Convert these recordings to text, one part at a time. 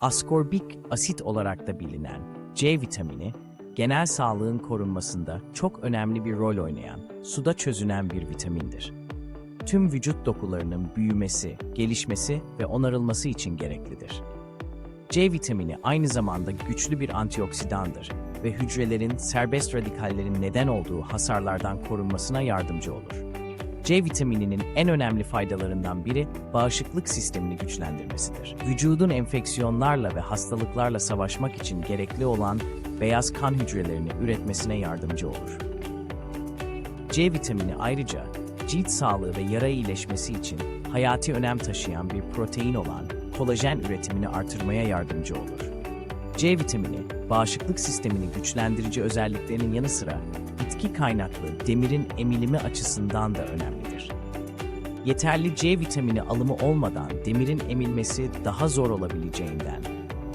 Askorbik asit olarak da bilinen C vitamini, genel sağlığın korunmasında çok önemli bir rol oynayan, suda çözünen bir vitamindir. Tüm vücut dokularının büyümesi, gelişmesi ve onarılması için gereklidir. C vitamini aynı zamanda güçlü bir antioksidandır ve hücrelerin serbest radikallerin neden olduğu hasarlardan korunmasına yardımcı olur. C vitamininin en önemli faydalarından biri bağışıklık sistemini güçlendirmesidir. Vücudun enfeksiyonlarla ve hastalıklarla savaşmak için gerekli olan beyaz kan hücrelerini üretmesine yardımcı olur. C vitamini ayrıca cilt sağlığı ve yara iyileşmesi için hayati önem taşıyan bir protein olan kolajen üretimini artırmaya yardımcı olur. C vitamini, bağışıklık sistemini güçlendirici özelliklerinin yanı sıra bitki kaynaklı demirin emilimi açısından da önemlidir. Yeterli C vitamini alımı olmadan demirin emilmesi daha zor olabileceğinden,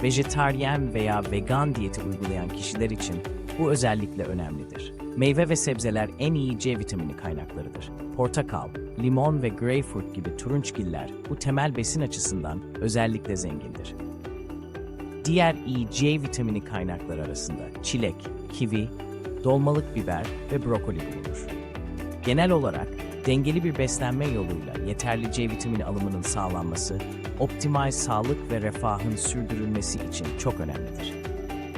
vejetaryen veya vegan diyeti uygulayan kişiler için bu özellikle önemlidir. Meyve ve sebzeler en iyi C vitamini kaynaklarıdır. Portakal, limon ve greyfurt gibi turunçgiller bu temel besin açısından özellikle zengindir. Diğer iyi C vitamini kaynakları arasında çilek, kivi, dolmalık biber ve brokoli bulunur. Genel olarak dengeli bir beslenme yoluyla yeterli C vitamini alımının sağlanması, optimal sağlık ve refahın sürdürülmesi için çok önemlidir.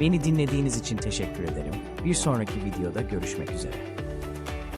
Beni dinlediğiniz için teşekkür ederim. Bir sonraki videoda görüşmek üzere.